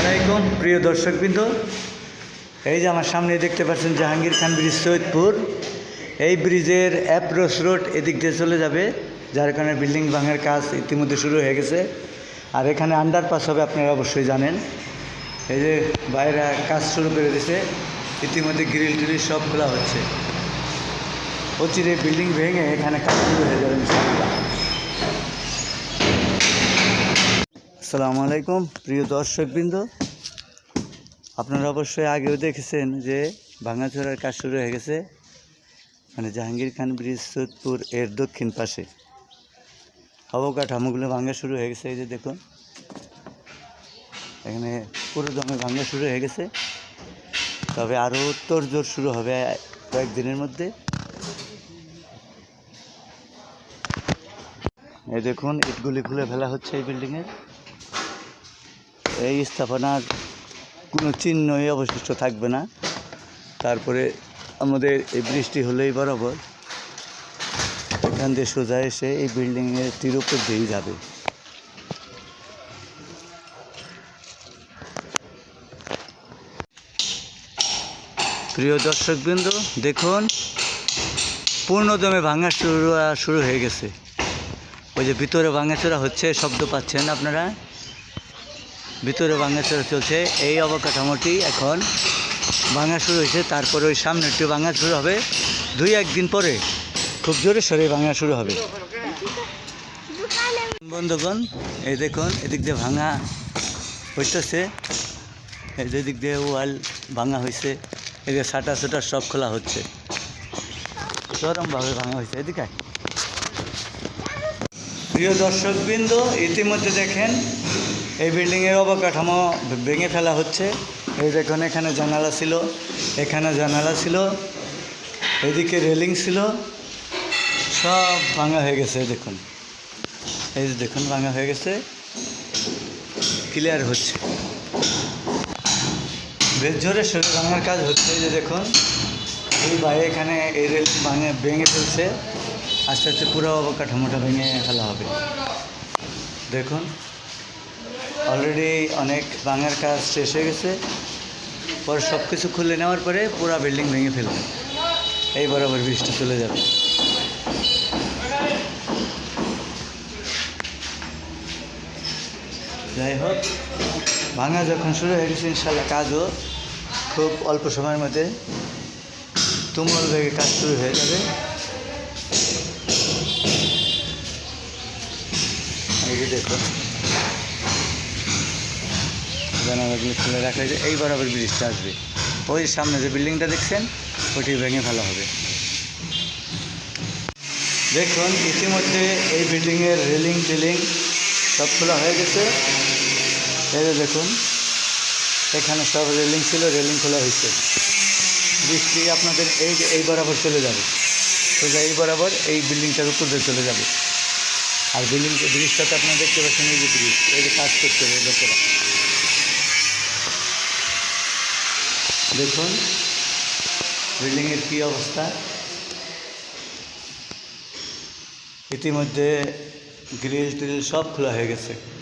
আলাইকুম, প্রিয় দর্শকবৃন্দ। এই যে আমার সামনে দেখতে পাচ্ছেন জাহাঙ্গীর খান ব্রিজ সৈয়দপুর। এই ব্রিজের অ্যাপ্রোচ রোড এদিক দিয়ে চলে যাবে, যার কারণে বিল্ডিং ভাঙার কাজ ইতিমধ্যে শুরু হয়ে গেছে। আর এখানে আন্ডারপাস হবে আপনারা অবশ্যই জানেন। এই যে বাইরে কাজ শুরু করে দিয়েছে ইতিমধ্যে গ্রিল টিল সব খোলা হচ্ছে। অচিরে বিল্ডিং ভেঙে এখানে কাজ শুরু হয়ে যাবে আসসালামু আলাইকুম, প্রিয় দর্শকবৃন্দ। আপনারা অবশ্যই আগেও দেখেছেন যে ভাঙাচোরার কাজ শুরু হয়ে গেছে মানে জাহাঙ্গীর খান ব্রিজ সৈয়দপুর এর দক্ষিণ পাশে। অবকাঠামোগুলো ভাঙা শুরু হয়ে গেছে, এই যে দেখুন। এখানে পুরো দমে ভাঙা শুরু হয়ে গেছে। তবে আরও তোড়জোড় শুরু হবে কয়েকদিনের মধ্যে। এই দেখুন, ইটগুলি খুলে ফেলা হচ্ছে এই বিল্ডিংয়ের। এই স্থাপনার কোনো চিহ্নই অবশিষ্ট থাকবে না। তারপরে আমাদের এই বৃষ্টি হলেই বরাবর এখান দিয়ে সোজা এসে এই বিল্ডিংয়ের তীর উপর দিয়েই যাবে। প্রিয় দর্শকবৃন্দ, দেখুন, পূর্ণদমে ভাঙা শুরু শুরু হয়ে গেছে। ওই যে ভিতরে ভাঙাচোরা হচ্ছে, শব্দ পাচ্ছেন আপনারা। ভিতরে ভাঙাচোরা চলছে। এই অবকাঠামোটি এখন ভাঙা শুরু হয়েছে, তারপরে ওই সামনে একটু ভাঙা শুরু হবে। দুই একদিন পরে খুব জোরে সরে ভাঙা শুরু হবে। বন্ধুগণ, এই দেখুন, এদিক দিয়ে ভাঙা হইতেছে। এই যে দিয়ে ওয়াল ভাঙা হয়েছে এদিকে সাটা সুটা সব খোলা হচ্ছে। চরমভাবে ভাঙা হয়েছে এদিকে প্রিয় দর্শকবৃন্দ, ইতিমধ্যে দেখেন এই বিল্ডিংয়ের অবকাঠামো ভেঙে ফেলা হচ্ছে। এই দেখুন, এখানে জানালা ছিল। এখানে জানালা ছিল। এদিকে রেলিং ছিল। সব ভাঙা হয়ে গেছে, দেখুন। এই যে দেখুন, ভাঙা হয়ে গেছে। ক্লিয়ার হচ্ছে। বেশ জোরে সরে ভাঙার কাজ হচ্ছে, এই যে দেখুন। এই বাইরে এখানে এই রেল ভাঙে ভেঙে ফেলছে। আস্তে আস্তে পুরো অবকাঠামোটা ভেঙে ফেলা হবে। দেখুন। অলরেডি অনেক ভাঙার কাজ শেষ হয়ে গেছে। পরে সব কিছু খুলে নেওয়ার পরে পুরো বিল্ডিং ভেঙে ফেলবে। এই বরাবর বৃষ্টি চলে যাবে। যাই হোক, ভাঙা যখন শুরু হয়ে গেছে ইনশাল্লাহ কাজও খুব অল্প সময়ের মধ্যে তুমুল বেগে কাজ শুরু হয়ে যাবে। দেখুন। জানালাগুলো খুলে রাখা হয়েছে এই বরাবর ব্রিজটা আসবে। ওই সামনে যে বিল্ডিংটা দেখছেন, ওটি ভেঙে ফেলা হবে। দেখুন, ইতিমধ্যে এই বিল্ডিংয়ের রেলিং টেলিং সব খোলা হয়ে গেছে। এই দেখুন, এখানে সব রেলিং ছিল, রেলিং খোলা হয়েছে। বৃষ্টি আপনাদের এই এই বরাবর চলে যাবে। সোজা এই বরাবর এই বিল্ডিংটার উপর দিয়ে চলে যাবে। আর বিল্ডিং ব্রিজটাতে আপনারা দেখতে পাচ্ছেন এই যে ব্রিজ, এই যে কাজ করতে হবে লোকেরা। দেখুন বিল্ডিংয়ের কী অবস্থা? ইতিমধ্যে গ্রিল ট্রিল সব খোলা হয়ে গেছে।